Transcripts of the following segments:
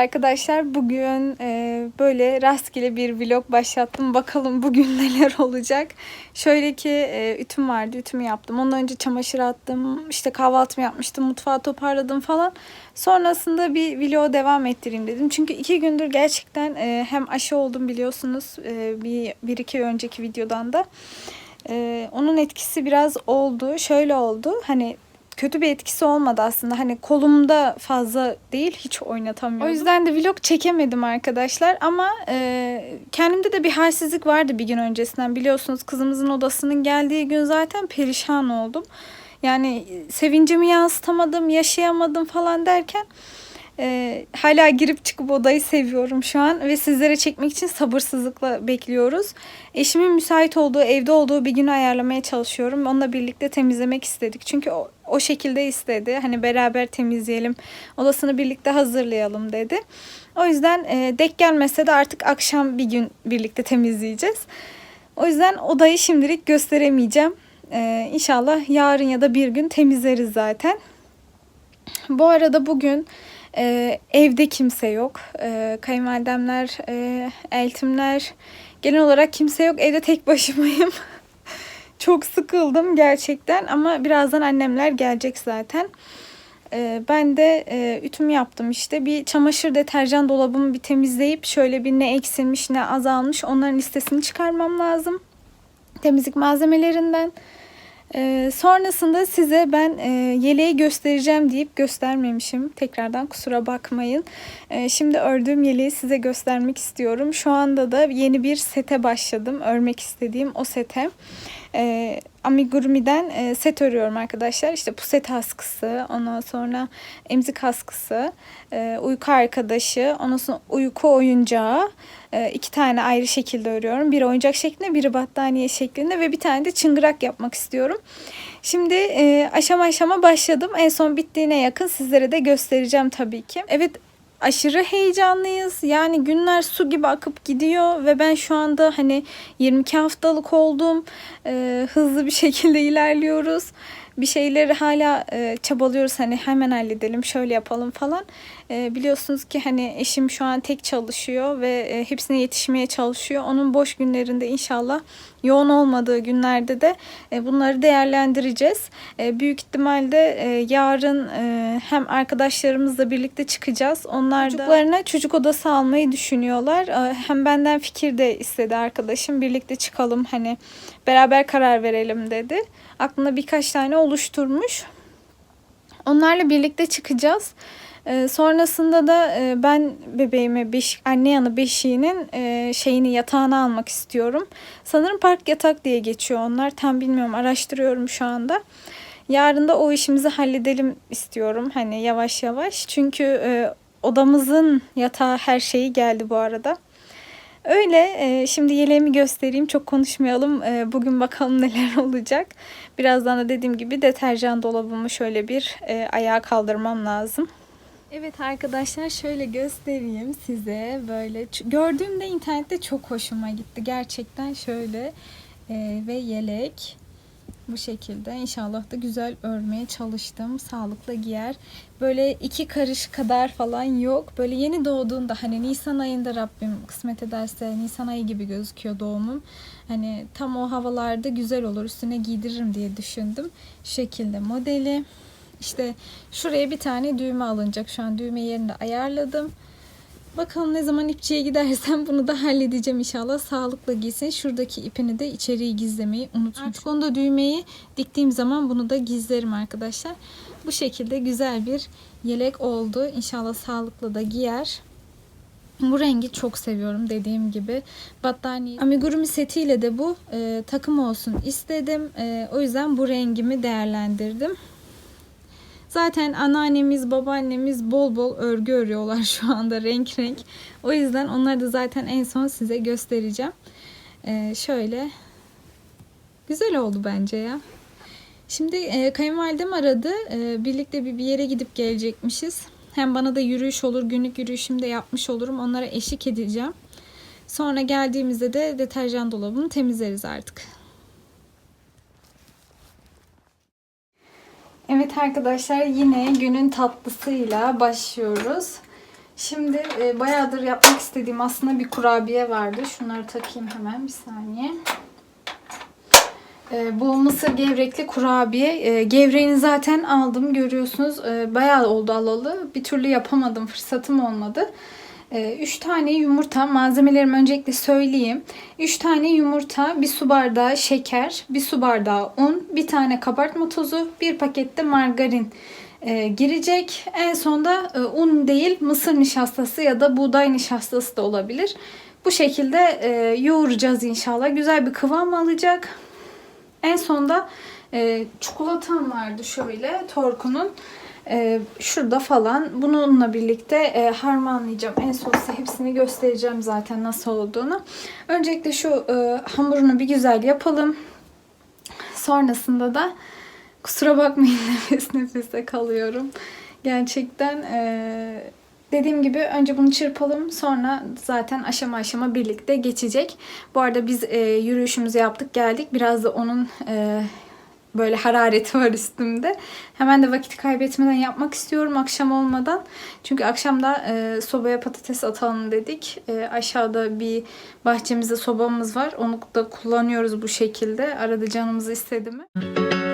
Arkadaşlar. Bugün e, böyle rastgele bir vlog başlattım. Bakalım bugün neler olacak. Şöyle ki e, ütüm vardı. Ütümü yaptım. Ondan önce çamaşır attım. İşte kahvaltımı yapmıştım. Mutfağı toparladım falan. Sonrasında bir vlog devam ettireyim dedim. Çünkü iki gündür gerçekten e, hem aşı oldum biliyorsunuz. E, bir, bir iki önceki videodan da. E, onun etkisi biraz oldu. Şöyle oldu. Hani kötü bir etkisi olmadı aslında. Hani kolumda fazla değil hiç oynatamıyordum. O yüzden de vlog çekemedim arkadaşlar ama e, kendimde de bir halsizlik vardı bir gün öncesinden. Biliyorsunuz kızımızın odasının geldiği gün zaten perişan oldum. Yani sevincimi yansıtamadım, yaşayamadım falan derken e, hala girip çıkıp odayı seviyorum şu an ve sizlere çekmek için sabırsızlıkla bekliyoruz. Eşimin müsait olduğu, evde olduğu bir günü ayarlamaya çalışıyorum. Onunla birlikte temizlemek istedik. Çünkü o, o şekilde istedi. Hani beraber temizleyelim, odasını birlikte hazırlayalım dedi. O yüzden e, dek gelmese de artık akşam bir gün birlikte temizleyeceğiz. O yüzden odayı şimdilik gösteremeyeceğim. E, inşallah yarın ya da bir gün temizleriz zaten. Bu arada bugün e, evde kimse yok. E, kayınvalidemler, e, eltimler, genel olarak kimse yok. Evde tek başımayım. Çok sıkıldım gerçekten ama birazdan annemler gelecek zaten. E, ben de e, ütümü yaptım işte. Bir çamaşır deterjan dolabımı bir temizleyip şöyle bir ne eksilmiş ne azalmış onların listesini çıkarmam lazım. Temizlik malzemelerinden. Ee, sonrasında size ben e, yeleği göstereceğim deyip göstermemişim. Tekrardan kusura bakmayın. Ee, şimdi ördüğüm yeleği size göstermek istiyorum. Şu anda da yeni bir sete başladım. Örmek istediğim o sete. Ee, Amigurumi'den e, set örüyorum arkadaşlar. İşte puset askısı, ondan sonra emzik askısı, e, uyku arkadaşı, ondan sonra uyku oyuncağı. E, iki tane ayrı şekilde örüyorum. Biri oyuncak şeklinde, biri battaniye şeklinde ve bir tane de çıngırak yapmak istiyorum. Şimdi e, aşama aşama başladım. En son bittiğine yakın sizlere de göstereceğim tabii ki. Evet aşırı heyecanlıyız. Yani günler su gibi akıp gidiyor ve ben şu anda hani 22 haftalık oldum. Ee, hızlı bir şekilde ilerliyoruz. Bir şeyleri hala e, çabalıyoruz hani hemen halledelim şöyle yapalım falan. E, biliyorsunuz ki hani eşim şu an tek çalışıyor ve e, hepsine yetişmeye çalışıyor. Onun boş günlerinde inşallah yoğun olmadığı günlerde de e, bunları değerlendireceğiz. E, büyük ihtimalle e, yarın e, hem arkadaşlarımızla birlikte çıkacağız. Onlar da çocuklarına çocuk odası almayı düşünüyorlar. E, hem benden fikir de istedi arkadaşım. Birlikte çıkalım hani beraber karar verelim dedi. Aklına birkaç tane oluşturmuş. Onlarla birlikte çıkacağız. Ee, sonrasında da e, ben bebeğime beş, anne yanı beşiğinin e, şeyini yatağını almak istiyorum. Sanırım park yatak diye geçiyor onlar. Tam bilmiyorum araştırıyorum şu anda. Yarın da o işimizi halledelim istiyorum. Hani yavaş yavaş. Çünkü e, odamızın yatağı her şeyi geldi bu arada. Öyle e, şimdi yeleğimi göstereyim çok konuşmayalım e, bugün bakalım neler olacak birazdan da dediğim gibi deterjan dolabımı şöyle bir e, ayağa kaldırmam lazım. Evet arkadaşlar şöyle göstereyim size. Böyle gördüğümde internette çok hoşuma gitti. Gerçekten şöyle e, ve yelek bu şekilde. İnşallah da güzel örmeye çalıştım. Sağlıklı giyer. Böyle iki karış kadar falan yok. Böyle yeni doğduğunda hani Nisan ayında Rabbim kısmet ederse Nisan ayı gibi gözüküyor doğumum. Hani tam o havalarda güzel olur üstüne giydiririm diye düşündüm. Şekilde modeli işte şuraya bir tane düğme alınacak. Şu an düğme yerini ayarladım. Bakalım ne zaman ipçiye gidersem bunu da halledeceğim inşallah. Sağlıkla giysin. Şuradaki ipini de içeriye gizlemeyi unutmuşum. Artık onu düğmeyi diktiğim zaman bunu da gizlerim arkadaşlar. Bu şekilde güzel bir yelek oldu. İnşallah sağlıklı da giyer. Bu rengi çok seviyorum dediğim gibi. Battaniye amigurumi setiyle de bu e, takım olsun istedim. E, o yüzden bu rengimi değerlendirdim. Zaten anneannemiz, babaannemiz bol bol örgü örüyorlar şu anda renk renk. O yüzden onları da zaten en son size göstereceğim. Ee, şöyle. Güzel oldu bence ya. Şimdi e, kayınvalidem aradı. E, birlikte bir, bir yere gidip gelecekmişiz. Hem bana da yürüyüş olur, günlük yürüyüşümde yapmış olurum. Onlara eşlik edeceğim. Sonra geldiğimizde de deterjan dolabını temizleriz artık. Evet arkadaşlar yine günün tatlısıyla başlıyoruz. Şimdi e, bayağıdır yapmak istediğim aslında bir kurabiye vardı. Şunları takayım hemen bir saniye. E, bu mısır gevrekli kurabiye. E, gevreğini zaten aldım görüyorsunuz. E, bayağı oldu alalı. Bir türlü yapamadım. Fırsatım olmadı. 3 tane yumurta. Malzemelerimi öncelikle söyleyeyim. 3 tane yumurta, 1 su bardağı şeker, 1 su bardağı un, 1 tane kabartma tozu, 1 pakette margarin e, girecek. En sonda e, un değil mısır nişastası ya da buğday nişastası da olabilir. Bu şekilde e, yoğuracağız inşallah. Güzel bir kıvam alacak. En sonda e, çikolatam vardı şöyle Torku'nun. E, şurada falan bununla birlikte e, harmanlayacağım. En son size hepsini göstereceğim zaten nasıl olduğunu. Öncelikle şu e, hamurunu bir güzel yapalım. Sonrasında da kusura bakmayın nefes nefese kalıyorum. Gerçekten e, dediğim gibi önce bunu çırpalım. Sonra zaten aşama aşama birlikte geçecek. Bu arada biz e, yürüyüşümüzü yaptık geldik. Biraz da onun e, böyle harareti var üstümde. Hemen de vakit kaybetmeden yapmak istiyorum akşam olmadan. Çünkü akşamda e, sobaya patates atalım dedik. E, aşağıda bir bahçemizde sobamız var. Onu da kullanıyoruz bu şekilde. Arada canımızı istedi mi? Arkadaşlar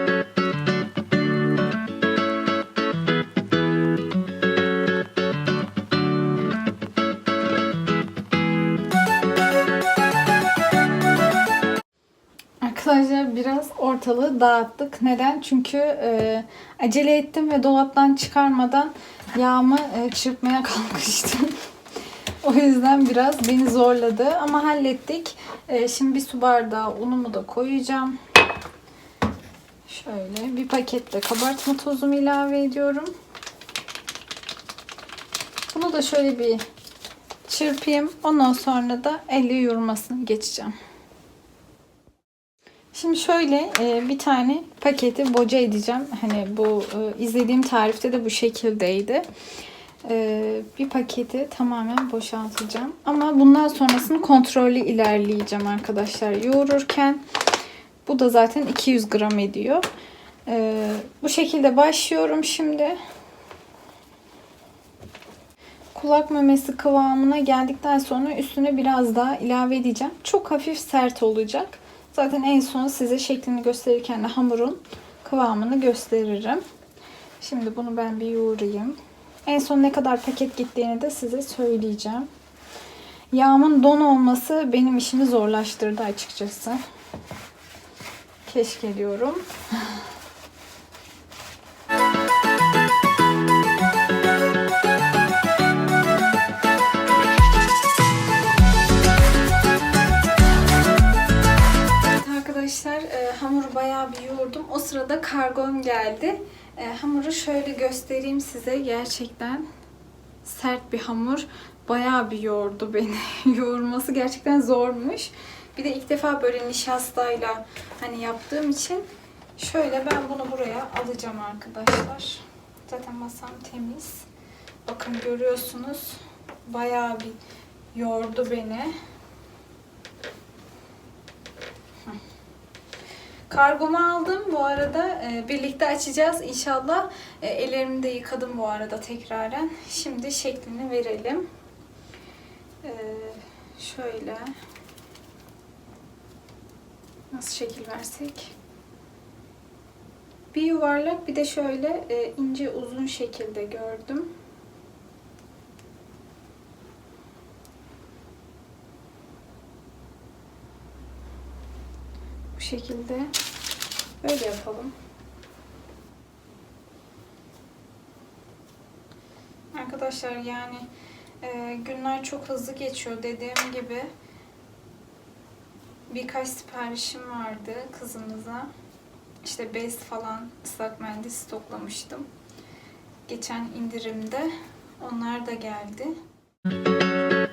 ortalığı dağıttık. Neden? Çünkü e, acele ettim ve dolaptan çıkarmadan yağımı e, çırpmaya kalkıştım. o yüzden biraz beni zorladı ama hallettik. E, şimdi bir su bardağı unumu da koyacağım. Şöyle bir pakette kabartma tozumu ilave ediyorum. Bunu da şöyle bir çırpayım. Ondan sonra da elle yoğurmasını geçeceğim. Şimdi şöyle e, bir tane paketi boca edeceğim. Hani bu e, izlediğim tarifte de bu şekildeydi. E, bir paketi tamamen boşaltacağım. Ama bundan sonrasını kontrollü ilerleyeceğim arkadaşlar yoğururken. Bu da zaten 200 gram ediyor. Bu şekilde başlıyorum şimdi. Kulak memesi kıvamına geldikten sonra üstüne biraz daha ilave edeceğim. Çok hafif sert olacak. Zaten en son size şeklini gösterirken de hamurun kıvamını gösteririm. Şimdi bunu ben bir yoğurayım. En son ne kadar paket gittiğini de size söyleyeceğim. Yağımın don olması benim işimi zorlaştırdı açıkçası. Keşke diyorum. bayağı bir yoğurdum. O sırada kargom geldi. E, hamuru şöyle göstereyim size. Gerçekten sert bir hamur. Bayağı bir yoğurdu beni. Yoğurması gerçekten zormuş. Bir de ilk defa böyle nişastayla hani yaptığım için şöyle ben bunu buraya alacağım arkadaşlar. Zaten masam temiz. Bakın görüyorsunuz. Bayağı bir yordu beni. Kargomu aldım bu arada. E, birlikte açacağız inşallah. E, ellerimi de yıkadım bu arada tekraren. Şimdi şeklini verelim. E, şöyle. Nasıl şekil versek? Bir yuvarlak bir de şöyle ince uzun şekilde gördüm. Şekilde böyle yapalım. Arkadaşlar yani e, günler çok hızlı geçiyor dediğim gibi. Birkaç siparişim vardı kızımıza. İşte bez falan ıslak mendil stoklamıştım. Geçen indirimde onlar da geldi. tepsimi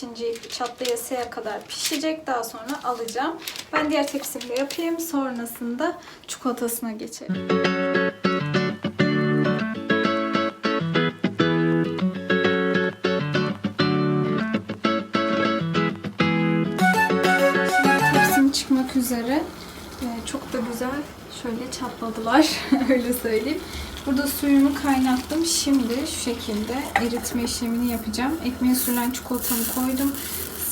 pembeleşince çatlayasıya kadar pişecek. Daha sonra alacağım. Ben diğer tepsimde yapayım. Sonrasında çikolatasına geçelim. Tepsim çıkmak üzere. Ee, çok da güzel şöyle çatladılar. Öyle söyleyeyim. Burada suyumu kaynattım. Şimdi şu şekilde eritme işlemini yapacağım. Ekmeğe sürülen çikolatamı koydum.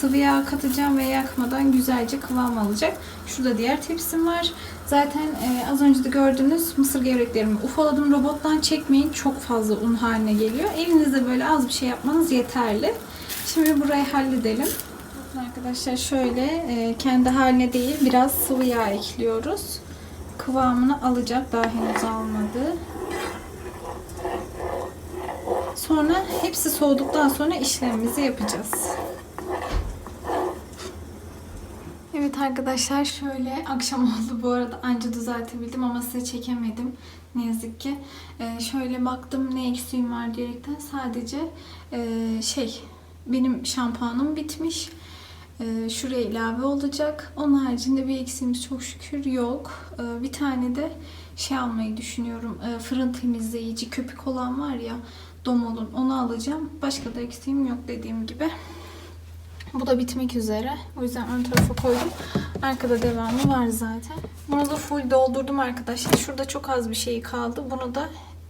Sıvı yağ katacağım ve yakmadan güzelce kıvam alacak. Şurada diğer tepsim var. Zaten e, az önce de gördüğünüz mısır gevreklerimi ufaladım. Robottan çekmeyin. Çok fazla un haline geliyor. Elinizde böyle az bir şey yapmanız yeterli. Şimdi burayı halledelim. Arkadaşlar şöyle e, kendi haline değil biraz sıvı yağ ekliyoruz. Kıvamını alacak daha henüz almadı. Sonra hepsi soğuduktan sonra işlemimizi yapacağız. Evet arkadaşlar şöyle akşam oldu bu arada anca düzeltebildim ama size çekemedim ne yazık ki. Ee, şöyle baktım ne eksiğim var diyerekten sadece e, şey benim şampuanım bitmiş. Ee, şuraya ilave olacak. Onun haricinde bir eksiğimiz çok şükür yok. Ee, bir tane de şey almayı düşünüyorum. Ee, fırın temizleyici köpük olan var ya Domol'un onu alacağım. Başka da eksiğim yok dediğim gibi. Bu da bitmek üzere. O yüzden ön tarafa koydum. Arkada devamı var zaten. Bunu da full doldurdum arkadaşlar. Şurada çok az bir şey kaldı. Bunu da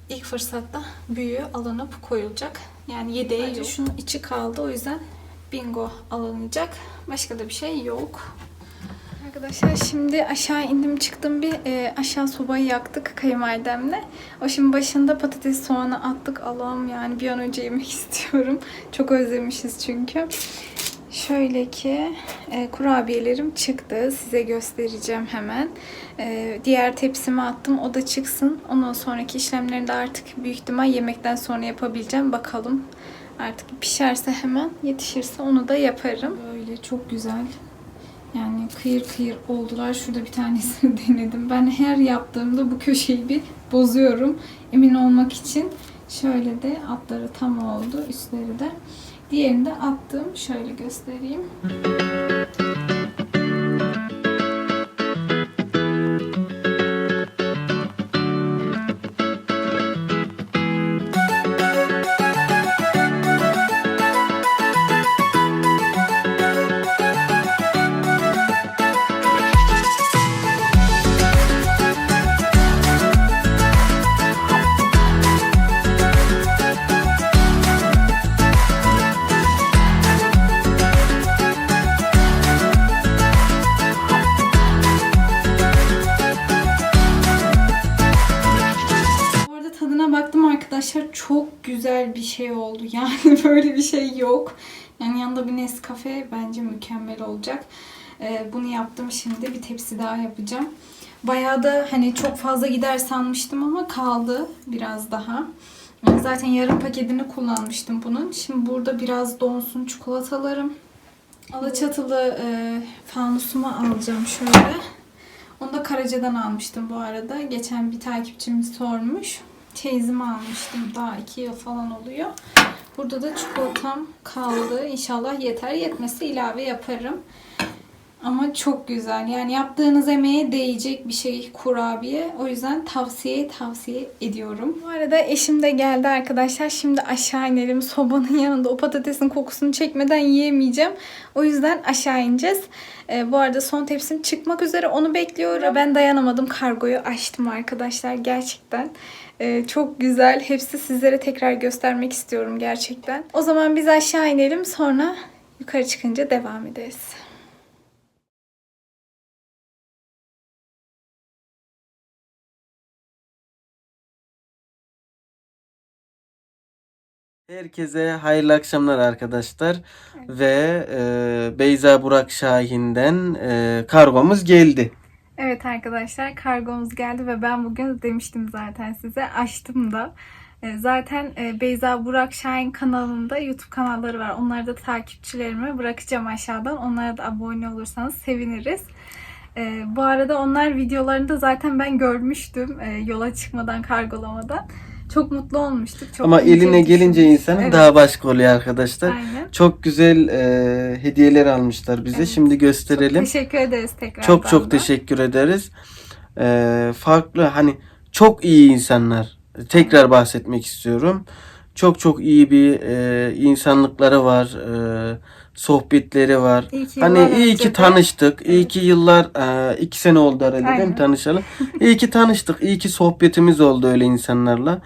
ilk fırsatta büyüğü alınıp koyulacak. Yani yedeği yok. Şunun içi kaldı. O yüzden bingo alınacak. Başka da bir şey yok. Arkadaşlar şimdi aşağı indim çıktım bir e, aşağı sobayı yaktık kayınvalidemle. O şimdi başında patates soğanı attık. Allah'ım yani bir an önce yemek istiyorum. Çok özlemişiz çünkü. Şöyle ki e, kurabiyelerim çıktı. Size göstereceğim hemen. E, diğer tepsime attım. O da çıksın. Ondan sonraki işlemlerini de artık büyük ihtimal yemekten sonra yapabileceğim. Bakalım. Artık pişerse hemen yetişirse onu da yaparım. Böyle çok güzel. Yani kıyır kıyır oldular. Şurada bir tanesini denedim. Ben her yaptığımda bu köşeyi bir bozuyorum. Emin olmak için. Şöyle de altları tam oldu. Üstleri de. Diğerini de attım. Şöyle göstereyim. Güzel bir şey oldu. Yani böyle bir şey yok. Yani yanında bir Nescafe bence mükemmel olacak. Ee, bunu yaptım şimdi. Bir tepsi daha yapacağım. Bayağı da hani çok fazla gider sanmıştım ama kaldı biraz daha. Yani Zaten yarım paketini kullanmıştım bunun. Şimdi burada biraz donsun çikolatalarım. Alaçatılı e, fanusumu alacağım şöyle. Onu da Karaca'dan almıştım bu arada. Geçen bir takipçimiz sormuş. Çeyizimi almıştım. Daha iki yıl falan oluyor. Burada da çikolatam kaldı. İnşallah yeter. Yetmesi ilave yaparım. Ama çok güzel. Yani yaptığınız emeğe değecek bir şey kurabiye. O yüzden tavsiye tavsiye ediyorum. Bu arada eşim de geldi arkadaşlar. Şimdi aşağı inelim. Sobanın yanında o patatesin kokusunu çekmeden yiyemeyeceğim. O yüzden aşağı ineceğiz. Ee, bu arada son tepsim çıkmak üzere. Onu bekliyorum. Ben dayanamadım. Kargoyu açtım arkadaşlar. Gerçekten. Ee, çok güzel. Hepsi sizlere tekrar göstermek istiyorum gerçekten. O zaman biz aşağı inelim. Sonra yukarı çıkınca devam ederiz. Herkese hayırlı akşamlar arkadaşlar ve e, Beyza Burak Şahin'den e, kargomuz geldi. Evet arkadaşlar kargomuz geldi ve ben bugün demiştim zaten size açtım da. E, Zaten e, Beyza Burak Şahin kanalında YouTube kanalları var. Onları da takipçilerime bırakacağım aşağıdan. Onlara da abone olursanız seviniriz. E, Bu arada onlar videolarında zaten ben görmüştüm e, yola çıkmadan kargolamadan. Çok mutlu olmuştuk. Çok Ama eline gelince insanın Evet, daha başka oluyor arkadaşlar. Aynen. Çok güzel e, hediyeler almışlar bize. Evet. Şimdi gösterelim. Teşekkür ederiz tekrar. Çok çok teşekkür ederiz. E, farklı hani çok iyi insanlar. Tekrar bahsetmek istiyorum. Çok çok iyi bir e, insanlıkları var. E, sohbetleri var. İyi ki Hani iyi ki tanıştık. İyi Evet. ki yıllar e, iki sene oldu değil Aynen. mi tanışalım. iyi ki tanıştık. İyi ki sohbetimiz oldu öyle insanlarla.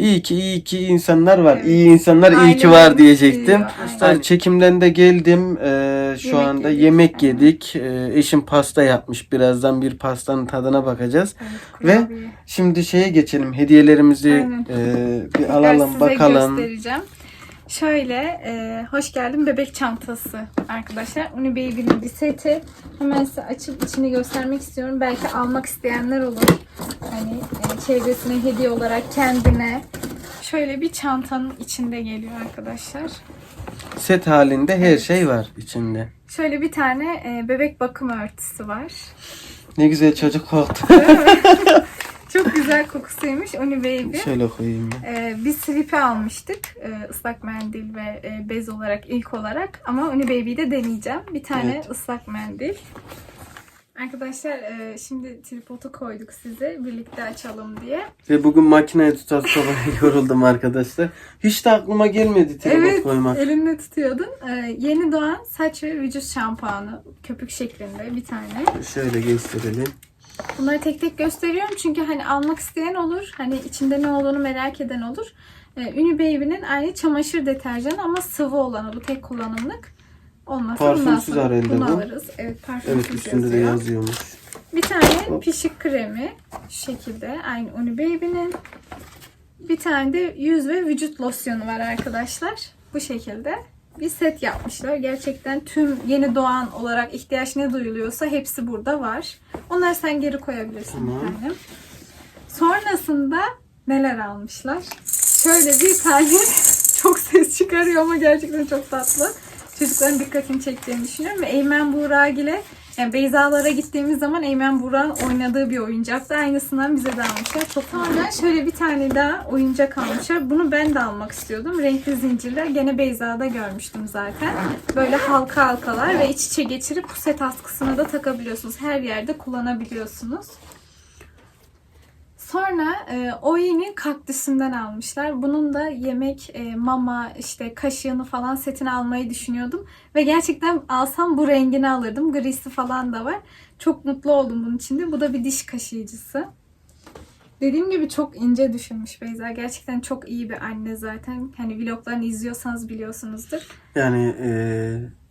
İyi ki iyi ki insanlar var. Evet. İyi insanlar iyi ki var diyecektim. aynen. Yani çekimden de geldim. Ee, şu Yemek anda yedik. yemek Aynen. yedik. Ee, eşim pasta yapmış. Birazdan bir pastanın tadına bakacağız. Evet, Ve. Şimdi şeye geçelim. Hediyelerimizi Aynen. e, bir alalım size bakalım. göstereceğim. Şöyle, e, hoş geldin bebek çantası arkadaşlar. Uni Baby'nin bir seti. Hemen size açıp içini göstermek istiyorum. Belki almak isteyenler olur. Hani e, çevresine hediye olarak kendine. Şöyle bir çantanın içinde geliyor arkadaşlar. Set halinde her şey var içinde. Şöyle bir tane e, bebek bakım örtüsü var. Ne güzel çocuk koktu. Çok güzel kokusuymuş Uni Baby. Şöyle koyayım ben. Ee, biz Sweep'i almıştık. Ee, ıslak mendil ve e, bez olarak ilk olarak. Ama Uni Baby'yi de deneyeceğim. Bir tane Evet. ıslak mendil. Arkadaşlar e, şimdi tripodu koyduk size birlikte açalım diye. Ve bugün makineye tutar sobaya yoruldum arkadaşlar. Hiç de aklıma gelmedi tripod evet koymak. elinle tutuyordun. Ee, yeni doğan saç ve vücut şampuanı köpük şeklinde bir tane. Şöyle gösterelim. Bunları tek tek gösteriyorum çünkü hani almak isteyen olur. Hani içinde ne olduğunu merak eden olur. Ee, Uni Baby'nin aynı çamaşır deterjanı ama sıvı olanı. Bu tek kullanımlık. Olmazsa bundan Parfümsüz sonra herhalde bunu bu. alırız. Evet parfümsüz Evet üstünde de yazıyor. yazıyormuş. Bir tane Hop. pişik kremi. Şu şekilde. Aynı Uni Baby'nin. Bir tane de yüz ve vücut losyonu var arkadaşlar. Bu şekilde. Bir set yapmışlar. Gerçekten tüm yeni doğan olarak ihtiyaç ne duyuluyorsa hepsi burada var. Onları sen geri koyabilirsin Tamam. tanem. Sonrasında neler almışlar? Şöyle bir tane çok ses çıkarıyor ama gerçekten çok tatlı. Çocukların dikkatini çektiğini düşünüyorum. Ve Eymen Buğragil'e yani Beyzalara gittiğimiz zaman Eymen Buğra'nın oynadığı bir oyuncak da aynısından bize de almışlar. Çok sonra şöyle bir tane daha oyuncak almışlar. Bunu ben de almak istiyordum. Renkli zincirler. Gene Beyza'da görmüştüm zaten. Böyle halka halkalar ve iç içe geçirip puset askısına da takabiliyorsunuz. Her yerde kullanabiliyorsunuz. Sonra e, Oi'nin kaktüsünden almışlar. Bunun da yemek, e, mama, işte kaşığını falan setini almayı düşünüyordum. Ve gerçekten alsam bu rengini alırdım. Grisi falan da var. Çok mutlu oldum bunun içinde. Bu da bir diş kaşıyıcısı. Dediğim gibi çok ince düşünmüş Beyza. Gerçekten çok iyi bir anne zaten. Hani vloglarını izliyorsanız biliyorsunuzdur. Yani e,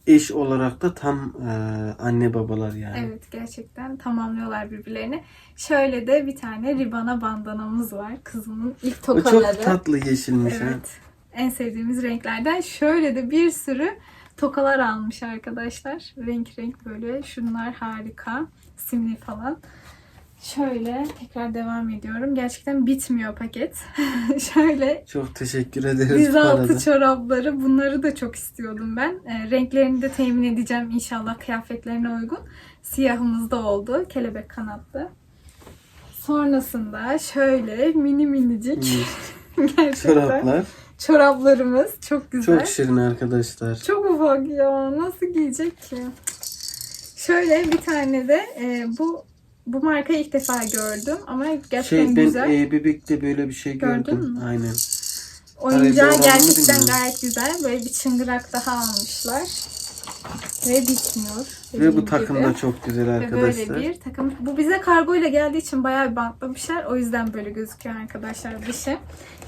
eş olarak da tam e, anne babalar yani. Evet gerçekten tamamlıyorlar birbirlerini. Şöyle de bir tane ribana bandanamız var. Kızımın ilk O tokaları. çok tatlı yeşilmiş. ha. Evet. En sevdiğimiz renklerden. Şöyle de bir sürü tokalar almış arkadaşlar. Renk renk böyle. Şunlar harika. Simli falan. Şöyle tekrar devam ediyorum. Gerçekten bitmiyor paket. Şöyle Çok teşekkür ederiz diz bu arada. altı çorapları. Bunları da çok istiyordum ben. E, renklerini de temin edeceğim inşallah kıyafetlerine uygun. Siyahımız da oldu. Kelebek kanatlı. Sonrasında şöyle mini minicik gerçekten Çoraplar. çoraplarımız çok güzel. Çok şirin arkadaşlar. Çok ufak ya. Nasıl giyecek ki? Şöyle bir tane de e, bu bu markayı ilk defa gördüm ama gerçekten Şey ben güzel. e, bebekte böyle bir şey Gördün gördüm. mü? Aynen. Oyuncağı Arada gerçekten gayet güzel. Böyle bir çıngırak daha almışlar. Ve bitmiyor. Ve bu takım gibi. da çok güzel Ve arkadaşlar. böyle bir takım. Bu bize kargo ile geldiği için bayağı bir bantlamışlar. O yüzden böyle gözüküyor arkadaşlar dışı.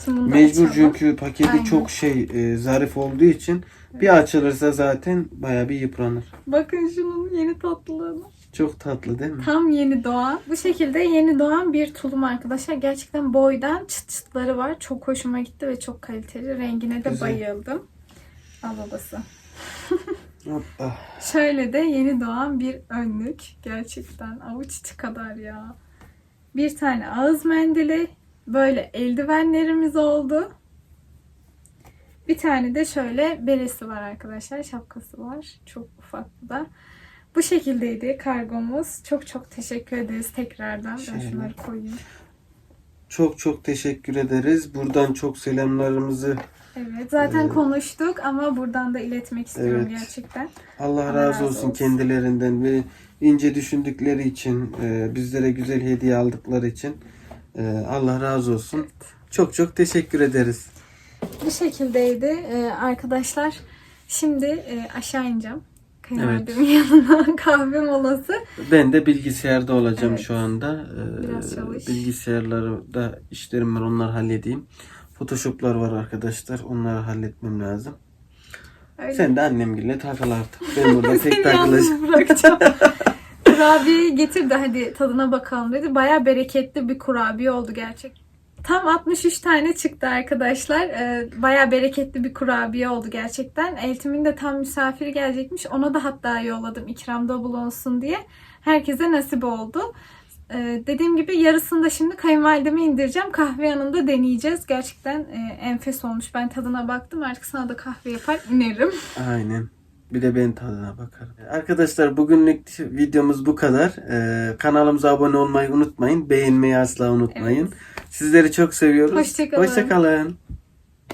Şimdi bunu Mecbur açalım. çünkü paketi Aynen. çok şey e, zarif olduğu için bir açılırsa zaten baya bir yıpranır. Bakın şunun yeni tatlılığına. Çok tatlı değil mi? Tam yeni doğan. Bu şekilde yeni doğan bir tulum arkadaşlar. Gerçekten boydan çıt çıtları var. Çok hoşuma gitti ve çok kaliteli. Rengine de Güzel. bayıldım. Al babası. Hoppa. Şöyle de yeni doğan bir önlük. Gerçekten avuç içi kadar ya. Bir tane ağız mendili. Böyle eldivenlerimiz oldu. Bir tane de şöyle beresi var arkadaşlar. Şapkası var. Çok ufak bu da. Bu şekildeydi kargomuz. Çok çok teşekkür ederiz tekrardan. Ben Şöyle. şunları koyayım. Çok çok teşekkür ederiz. Buradan çok selamlarımızı Evet zaten konuştuk ama buradan da iletmek istiyorum Evet. gerçekten. Allah, Allah razı razı olsun, olsun. kendilerinden ve ince düşündükleri için, e, bizlere güzel hediye aldıkları için e, Allah razı olsun. Çok çok teşekkür ederiz. Bu şekildeydi Ee, arkadaşlar. Şimdi e, aşağı ineceğim. Kayınvalidemin yanına kahve molası. Ben de bilgisayarda olacağım Evet. şu anda. E, Biraz çalış. bilgisayarlarda işlerim var, onları halledeyim. Photoshop'lar var arkadaşlar, onları halletmem lazım. Öyle. Sen de annemgille takıl artık. Ben burada tek takılacağım. bırakacağım. Kurabiyeyi getir de hadi tadına bakalım dedi. Baya bereketli bir kurabiye oldu gerçek. Tam 63 tane çıktı arkadaşlar. Ee, Baya bereketli bir kurabiye oldu gerçekten. Eltim'in de tam misafiri gelecekmiş. Ona da hatta yolladım ikramda bulunsun diye. Herkese nasip oldu. Ee, dediğim gibi yarısını da şimdi kayınvalideme indireceğim. Kahve yanında deneyeceğiz. Gerçekten e, enfes olmuş. Ben tadına baktım. Artık sana da kahve yapar öneririm. Aynen. Bir de ben tadına bakarım. Arkadaşlar bugünlük videomuz bu kadar. Ee, kanalımıza abone olmayı unutmayın. Beğenmeyi asla unutmayın. Sizleri çok seviyoruz. Hoşça kalın. Hoşça kalın.